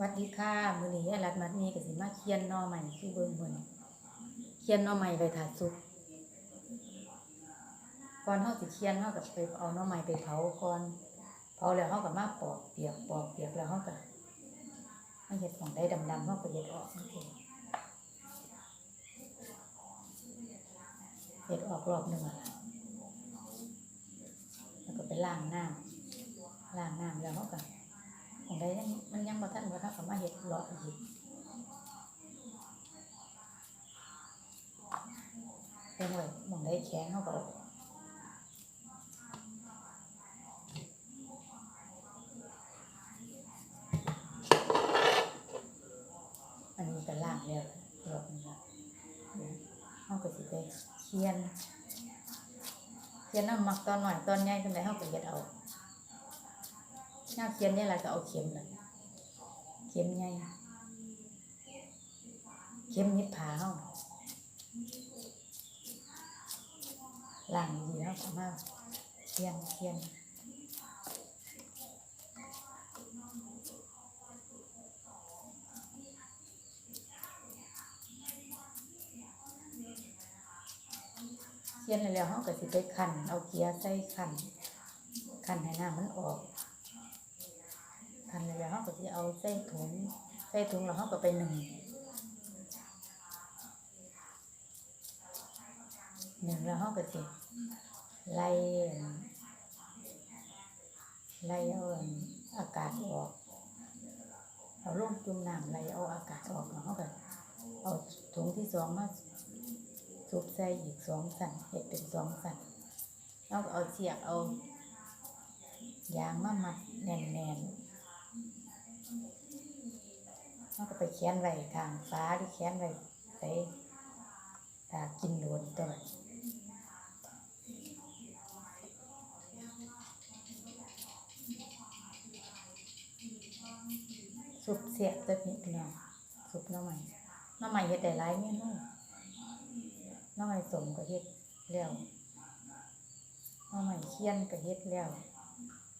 วัดดีค่ะมื้อนี้ยายรัดมัดมีก็สิมาเคียนนอใหม่คือเบิ่งเพิ่นเคียนนอใหม่ไปถาสุกก่อนเฮาสิเคียนเฮาก็ไปเอานอใหม่ไปเผาก่อนเผาแล้วเฮาก็มาปอกเปียกปอกเปียกแล้วเฮาก็มาเฮ็ดของได้ดำๆเฮาก็เฮ็ดออกจังซี่เฮ็ดออกรอบหนึงอะล่ะแล้วก็ไปล้างน้ำล้างน้ำแล้วเฮาก็ ของใดยังมันยังบ่ทันว่าถ้าเขามาเฮ็ดเลาะอีกเป็นไว้หมองได้แข็งเขาก็เอาอันนี้ก็ล่างแล้วรอบนี้ละเขาก็สิไปเคียนเคียนน้ำหมักตอนหน่อยตอนใหญ่จังไดเขาก็เฮ็ดเอา หน้าเขียนเนี่ยเรก็เอาเข็มเลยเข็มใหญ่เข็มนิดผาเฮาล่างดีแล้วก็มาเขียนเขียนเขียนแล้วเฮาก็สิไปคั่นเอาเกียร์ใส่คั่นคั่นให้น้ำมันออก ทันแล้วเขาก็จะเอาใส่ถุงใส่ถุงแล้วเขาก็ไปหนึ่งหนึ่งแล้วเขาก็จะไล่ไล่เอาอากาศออกเอาลงจุ่มน้ำไล่เอาอากาศออกแล้วเขาก็เอาถุงที่สองมาซุบใส่อีกสองสั่นเห็ดเป็นสองสั่นแล้วก็เอาเสียบเอายางมามัดแน่นๆ เขาก็ไปเขียนไว้ทางฟ้าหรือเขียนไว้ใส่ตากินโดนตัวสุปเสียบตัวนี้พี่น้องสุปหน้ำใหม่น้ำใหม่เฮ็ดได้หลายเมนูน้ำใหม่สมก็เฮ็ดแล้วน้ำใหม่เคี่ยนก็เฮ็ดแล้ว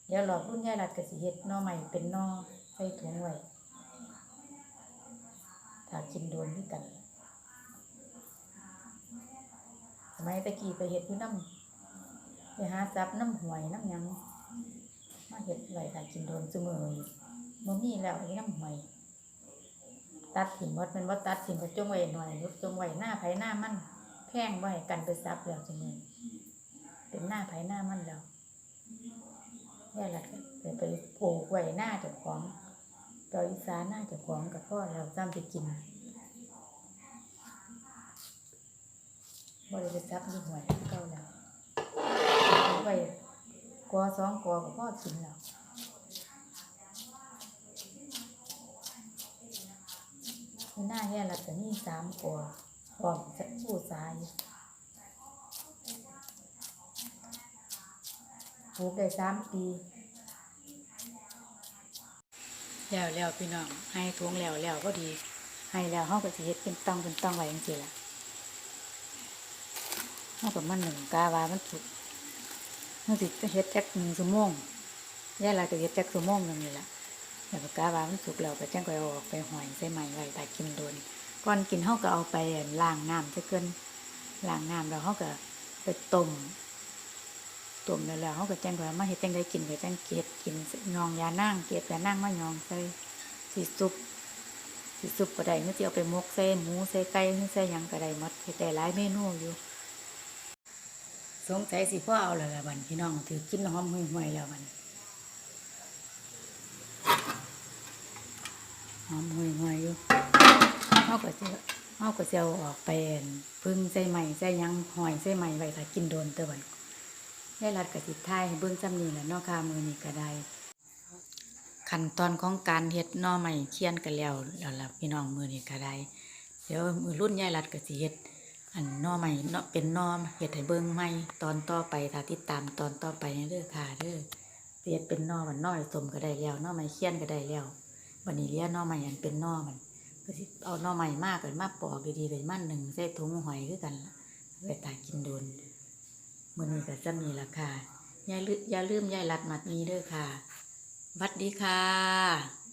เดี๋ยวหลอกรุ่นยายรัดก็สิเฮ็ดน้อใหม่เป็นน้อ ใส่ถุงไว้ถ้ากินโดนด้วยกันสมัยตะกี้ไปเห็ดอยู่น้ำไปหาซับน้ำหวยน้ำยังมาเห็ดไว้ถ้ากินโดนซุมือบ่มีแล้วไอ้น้ำหวยตัดถิ่มหมดมันว่าตัดถิ่มก็จงไว้หน่อยจงไว้หน้าไผหน้ามันแพงไว้กันไปซับแล้วจังเลยเป็นหน้าไผหน้ามันแล้วแย่ละไปไปปลูกไว้หน้าเจ้าของ ดอยอีสานน่าจะของกับพ่อเราจำไปกินบริไปซับยี่หวยเก่าแล้วไปกอสองกอกับพ่อกินแล้วหน้าแย่ละแต่นี่สามกอพร้อมจะผู้สายปลูกได้สามปี แล้วแล้วพี่น้องให้ทวงแล้วแล้วก็ดีให้แล้วเฮาก็สิเฮ็ดเป็นต้องเป็นต้องไว้จังซี่ล่ะเฮาก็มันหนึ่งกาวามันถูกเฮาสิเฮ็ดจักหนึ่งชั่วโมงย่าลาก็เฮ็ดจักชั่วโมงนึงนี่ล่ะแล้วก็กาวามันสุกแล้วก็จังก็ออกไปหอยใส่ไม้ไว้ถ้ากินโดนก่อนกินเฮาก็เอาไปล้างน้ำซะเกินล้างน้ำแล้วเฮาก็ไปต้ม ต้มแล้วแล้วเฮาก็จังก็มาเฮ็ดจังได้กินก็จังเก็บกินยองยานางเก็บยานางมายองใส่สิซุปสิซุปก็ได้เมื่อสิเอาไปหมกใส่หมูใส่ไก่ใส่ยังก็ได้หมดเฮ็ดได้หลายเมนูอยู่สงสัยสิพ่อเอาแล้วล่ะบัดพี่น้องถือกินหอมห่วยๆแล้วบัดหอมห่วยๆอยู่เฮาก็สิเฮาก็สิเอาออกไปอั่นพึ่งใส่ใหม่ใส่ยังหอยใส่ใหม่ไว้ถ้ากินโดนตอบัด ได้รัดก็สิท้ายให้เบิ่งซ้ำนี้แหละนาะค่ะมื้อนี้ก็ได้ขั้นตอนของการเฮ็ดนอใหม่เคียนกันแล้วแล้วล่ะพี่น้องมือนี้ก็ได้เดี๋ยวมือรุ่นยายรัดก็สิเฮ็ดอันนอใหม่เนาะเป็นนอเฮ็ดให้เบิ่งใหม่ตอนต่อไปถ้าติดตามตอนต่อไปเด้อค่ะเด้อเฮ็ดเป็นนอมันน้อยสมก็ได้แล้วนอใหม่เคียนก็ได้แล้ววันนี้เลี้ยนอใหม่อันเป็นนอมันก็สิเอานอใหม่มากกันมาปอกดีๆเลยมันหนึ่งใส่ถุงหอยคือกันไว้ตากินโดน มือนี้ก็จะมีราคาอย่าลืมอย่าลืมยายรัดมัดมีเด้อค่ะวัดดีค่ะ